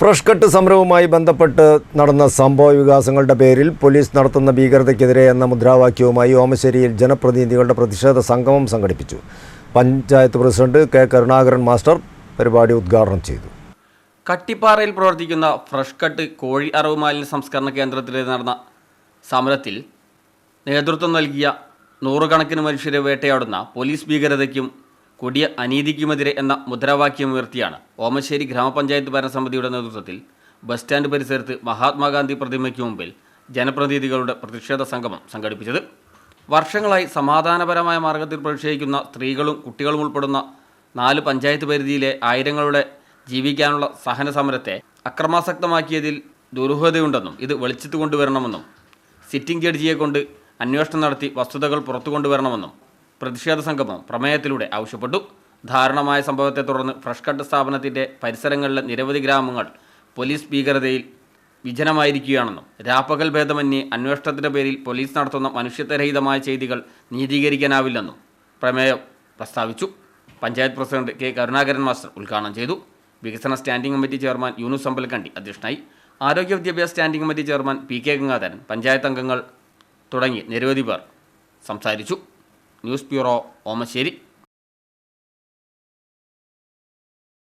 Fresh cut സമരവുമായി ബന്ധപ്പെട്ട് നടന്ന സംഭവ വികാസങ്ങളുടെ പേരിൽ പോലീസ് നടത്തുന്ന ഭീകരതയ്ക്കെതിരെ എന്ന മുദ്രാവാക്യവുമായി ഓമശ്ശേരിയിൽ ജനപ്രതിനിധികളുടെ പ്രതിഷേധ സംഗമം സംഘടിപ്പിച്ചു. Panchayat president K Karunakaran master പരിപാടി ഉദ്ഘാടനം ചെയ്തു. കട്ടിപ്പാറയിൽ പ്രവർത്തിക്കുന്ന ഫ്രഷ് കട്ട് കോഴി അറവ് മാലിന്യ സംസ്കരണ കേന്ദ്രത്തിൽ നടന്ന സമരത്തിൽ നേതൃത്വം നൽകിയ നൂറുകണക്കിന് മനുഷ്യരെ വേട്ടയാടുന്ന പോലീസ് ഭീകരതയ്ക്കും കൊടിയ അനീതിക്കുമെതിരെ എന്ന മുദ്രാവാക്യം ഉയർത്തിയാണ് ഓമശ്ശേരി ഗ്രാമപഞ്ചായത്ത് ഭരണസമിതിയുടെ നേതൃത്വത്തിൽ ബസ് സ്റ്റാൻഡ് പരിസരത്ത് മഹാത്മാഗാന്ധി പ്രതിമയ്ക്ക് മുമ്പിൽ ജനപ്രതിനിധികളുടെ പ്രതിഷേധ സംഗമം സംഘടിപ്പിച്ചത്. വർഷങ്ങളായി സമാധാനപരമായ മാർഗത്തിൽ പ്രതിഷേധിക്കുന്ന സ്ത്രീകളും കുട്ടികളും ഉൾപ്പെടുന്ന നാല് പഞ്ചായത്ത് പരിധിയിലെ ആയിരങ്ങളുടെ ജീവിക്കാനുള്ള സഹന സമരത്തെ അക്രമാസക്തമാക്കിയതിൽ ദുരൂഹതയുണ്ടെന്നും ഇത് വെളിച്ചത്ത് കൊണ്ടുവരണമെന്നും സിറ്റിംഗ് ജഡ്ജിയെ കൊണ്ട് അന്വേഷണം നടത്തി വസ്തുതകൾ പുറത്തു കൊണ്ടുവരണമെന്നും പ്രതിഷേധ സംഗമം പ്രമേയത്തിലൂടെ ആവശ്യപ്പെട്ടു. ധാരണമായ സംഭവത്തെ തുടർന്ന് ഫ്രഷ് കട്ട് സ്ഥാപനത്തിന്റെ പരിസരങ്ങളിലെ നിരവധി ഗ്രാമങ്ങൾ പോലീസ് ഭീകരതയിൽ വിജനമായിരിക്കുകയാണെന്നും രാപ്പകൽ ഭേദമന്യേ അന്വേഷണത്തിന്റെ പേരിൽ പോലീസ് നടത്തുന്ന മനുഷ്യത്വരഹിതമായ ചെയ്തികൾ നീതീകരിക്കാനാവില്ലെന്നും പ്രമേയം പ്രസ്താവിച്ചു. Panchayat president K. Karunakaran master ഉദ്ഘാടനം ചെയ്തു. വികസന standing committee chairman Yunus Ambalakkandi അധ്യക്ഷനായി. ആരോഗ്യ വിദ്യാഭ്യാസ standing committee chairman P. K. Gangadharan. Panchayat അംഗങ്ങൾ തുടങ്ങി നിരവധി പേർ സംസാരിച്ചു. News bureau Omassery.